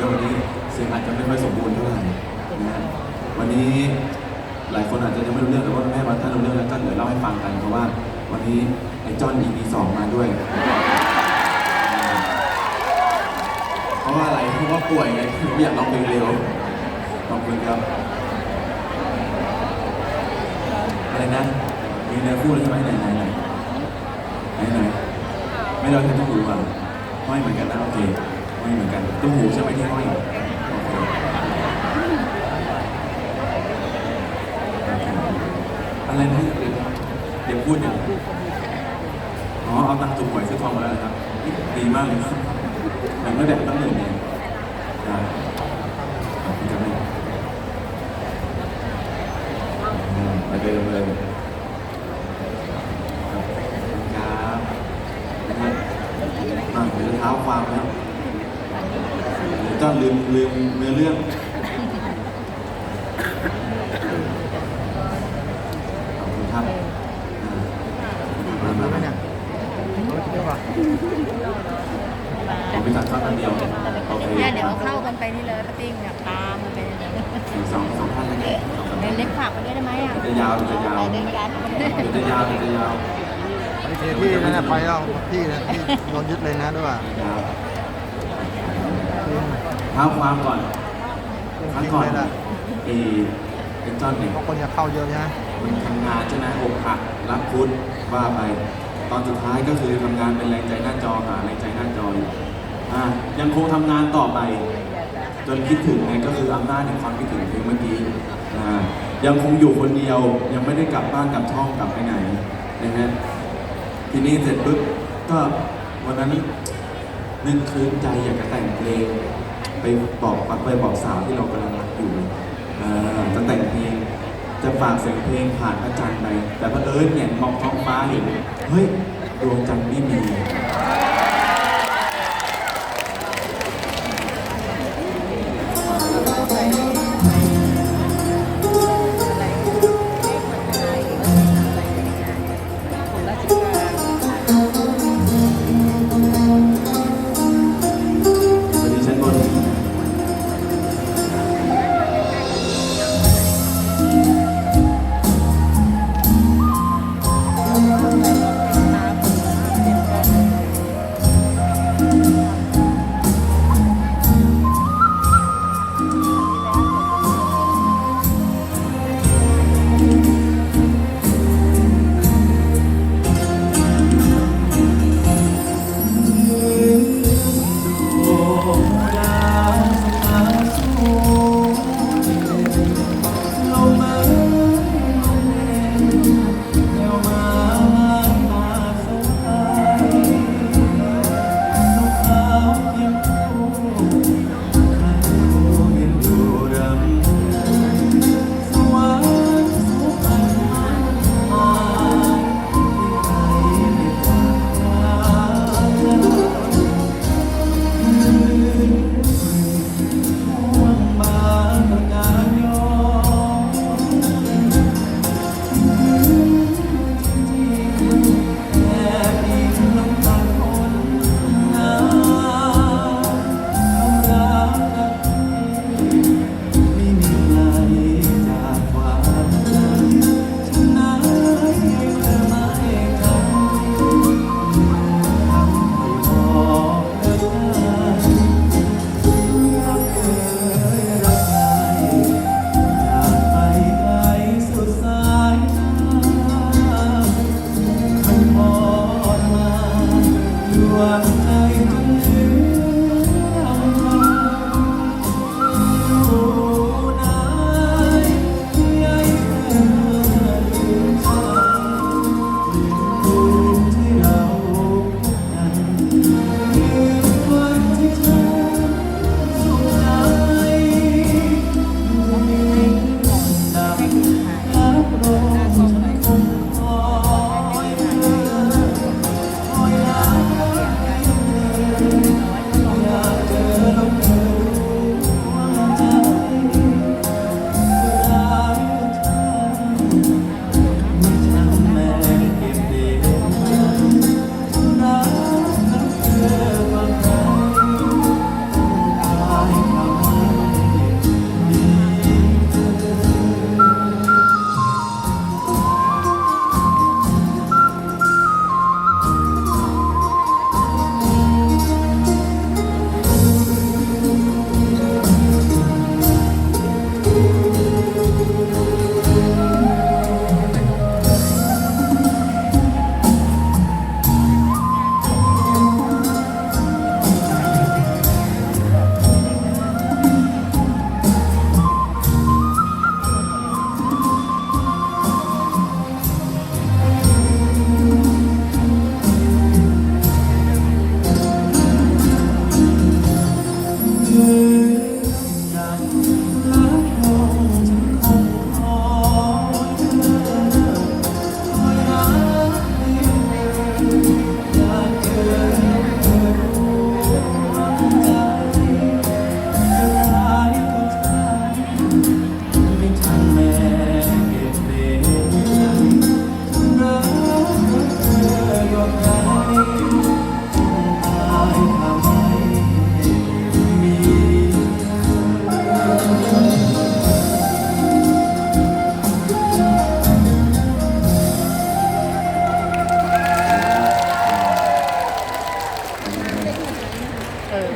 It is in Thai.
ก็วันนี้เสียงอาจจะไม่ค่อยสมบูรณ์เท่าไหร่นะวันนี้หลายคนอาจจะยังไม่รู้เรื่องแต่ว่าแม่มาท่านรู้เรื่องแล้วก็เดี๋ยวเล่าให้ฟังกันเพราะว่า วันนี้ไอ้จอน EP สองมาด้วย เพราะว่าอะไรเพราะว่าป่วยไงไม่อยากร้องเพลงเร็วขอบคุณครับอะไรนะมีเนื้อคู่แล้วใช่ไหมไหนไหนไหนไหนไหนไม่เราใช้ตุ้มหูอะห้อยเหมือนกันนะโอเค ห้อยเหมือนกันตุ้มหูใช่ไหมที่ห้อยโอเคอะไรนะเดี๋ยวเดี๋ยวพูดเดี๋ยวอ๋อเอาตังค์ถูกหวยซื้อทองมาแล้วนะครับ ดีมากเลยครับแต่ไม่แบบตั้งหนึ่งเองได้ขอบคุณครับแม่อืมไปเลยไปเลยครับนะครับอะเดี๋ยวจะเท้าความแล้วเดี๋ยวก็ ลืมลืมเนื้อเรื่อง ขอบคุณครับอ่ามามามาผมไปตัดข้าวตันเดียวโอเคเนี่ยเดี๋ยวเข้ากันไปนี่เลยปะติ้งเนี่ยตามมันไปเลยสองสองท่านเลยนะสองท่านเดินเล็กผักไปด้วยได้ไหมอะเดี๋ยวจะยาวเดี๋ยวจะยาวไปด้วยกันเดี๋ยวจะยาวเดี๋ยวจะยาวไปเทที่นั่นนะไปแล้วที่นะที่โดนยึดเลยนะด้วยยาวเท้าความก่อนครั้งก่อนเลยนะเอเป็นจอนเนี่ยเพราะคนอยากเข้าเยอะใช่ไหมมันทำงานใช่ไหมอกหักรักคุดว่าไป ตอนสุดท้ายก็คือทำงานเป็นแรงใจหน้าจอหาแรงใจหน้าจออยู่อะยังคงทำงานต่อไปจนคิดถึงไงก็คืออำนาจแห่งความคิดถึงเพลงเมื่อกี้อ่ายังคงอยู่คนเดียวยังไม่ได้กลับบ้านกลับช่องกลับไปไหนนะฮะทีนี้เสร็จปุ๊บก็วันนั้นนึกคืนใจอยากจะแต่งเพลง ไปบอกไปบอกสาวที่เรากำลังรักอยู่จะแต่งเพลงจะฝากเสียงเพลงผ่านพระจันทร์ไปแต่พอเอิญเนี่ยมองท้องฟ้าเห็นเฮ้ยดวงจันทร์ไม่มี